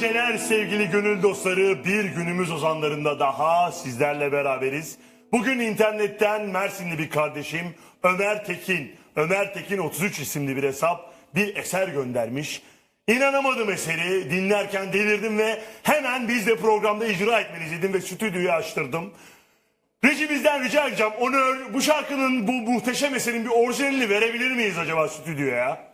geceler sevgili gönül dostları. Bir günümüz ozanlarında daha sizlerle beraberiz. Bugün internetten Mersinli bir kardeşim Ömer Tekin, Ömer Tekin 33 isimli bir hesap bir eser göndermiş. İnanamadım eseri dinlerken delirdim ve hemen biz de programda icra etmeniz dedim ve stüdyoyu açtırdım. Rejimizden rica edeceğim. Onur bu şarkının bu muhteşem eserin bir orijinalini verebilir miyiz acaba stüdyoya?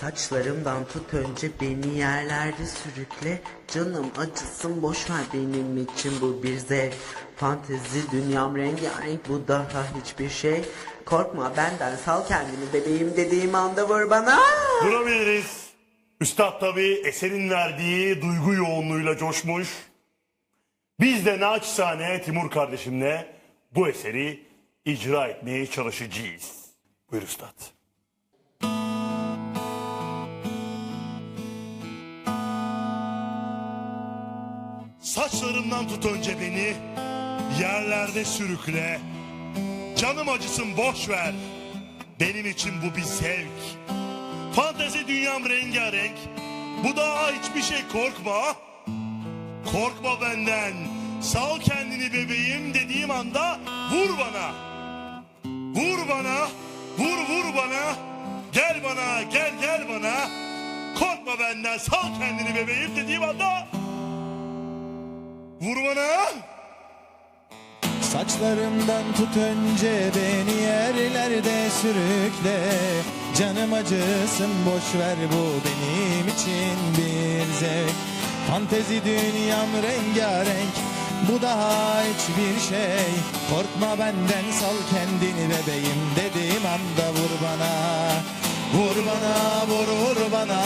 Saçlarımdan tut önce beni yerlerde sürükle Canım acısın boş ver benim için bu bir zevk Fantezi dünyam rengarenk bu daha hiçbir şey Korkma benden sal kendini bebeğim dediğim anda vur bana Durabiliriz. Üstad tabi eserin verdiği duygu yoğunluğuyla coşmuş. Biz de naçizane Timur kardeşimle bu eseri icra etmeye çalışacağız. Buyur üstad. Saçlarımdan tut önce beni, yerlerde sürükle. Canım acısın boş ver, benim için bu bir zevk. Fantezi dünyam rengarenk. Bu daha hiçbir şey korkma. Korkma benden. Sal kendini bebeğim dediğim anda vur bana. Vur bana. Vur vur bana. Gel bana gel gel bana. Korkma benden sal kendini bebeğim dediğim anda vur bana. Saçlarımdan tut önce beni yerlerde sürükle. Canım acısın boş ver bu benim için bir zevk. Fantezi dünyam rengarenk bu daha hiçbir şey. Korkma benden sal kendini bebeğim dediğim anda vur bana. Vur bana vur vur bana.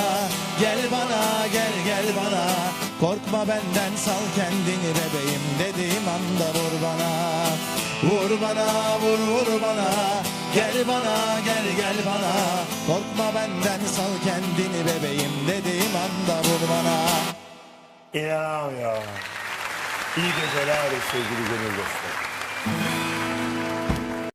Gel bana gel gel bana Korkma benden sal kendini bebeğim dediğim anda vur bana Vur bana vur vur bana Gel bana gel gel bana Korkma benden sal kendini bebeğim dediğim anda vur bana Ya ya. İyi geceler sevgili gönül dostlar.